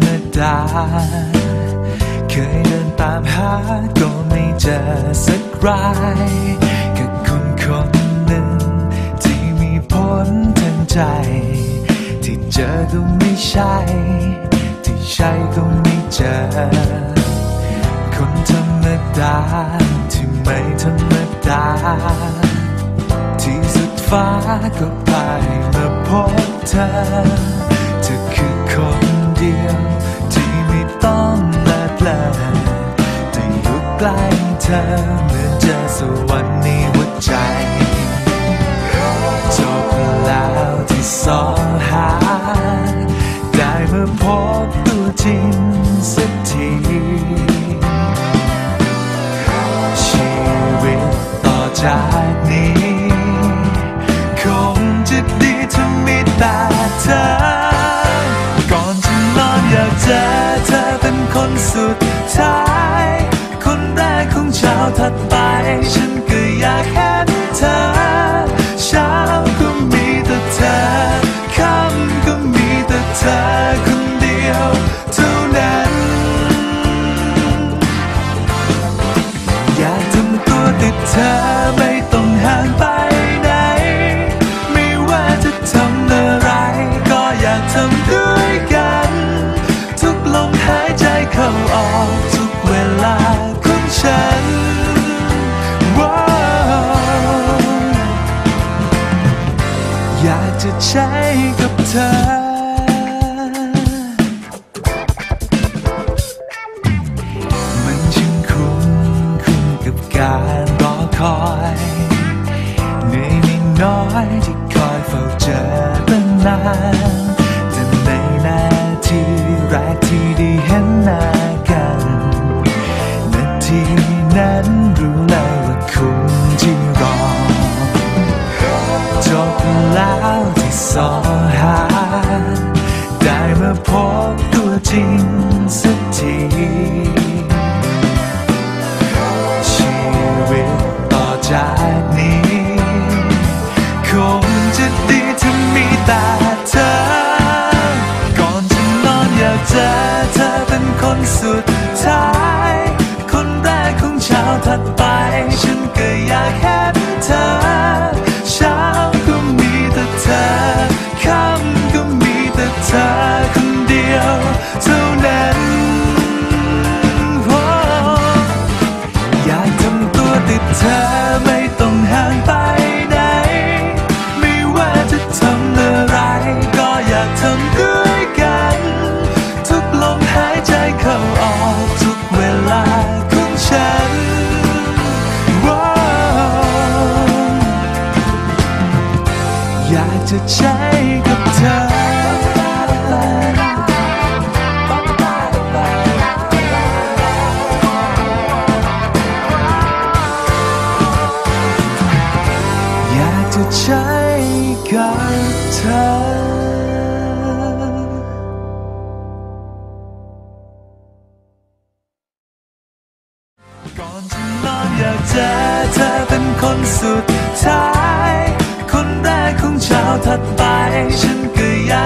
มดา เคยเดินตามหาก็ไม่เจอสักรายกับคนคนหนึ่ง ที่มีผลทางใจ ที่เจอก็ไม่ใช่ ที่ใช่ก็ไม่เจอ คนธรรมดา ที่ไม่ธรรมดา ที่สุดฟ้าก็ไปมาพบเธอเธอคือคน เดียว ที่ไม่ต้องลาดเลแต่อยู่ใกล้เธอเหมือนเจอสวรรค์ในหัวใจจบแล้วที่สองหา ได้มาพบตัวจริงสักทีชีวิตต่อจาก ไอยากจะใช้กับเธอมันช่างคุ้นคุ้นกับการรอคอยเหนื่อยนิดน้อยที่คอยเฝ้าเจอตั้งนานแต่ในนาทีแรกที่ได้เห็นหน้ากัน นาทีนั้น สอหา ได้มาพบตัวจริงสักทีชีวิตต่อจากนี้ คงจะดีถ้ามีแต่เธอ ก่อนจะนอนอยากเจอเธอเป็นคนสุด เข้าออกทุกเวลาของฉันอยากจะใช้กับเธออยากจะใช้กับเธอ ก่อนจะนอนอยากเจอเธอเป็นคนสุดท้าย คนแรกของเช้าถัดไป ฉันก็อยาก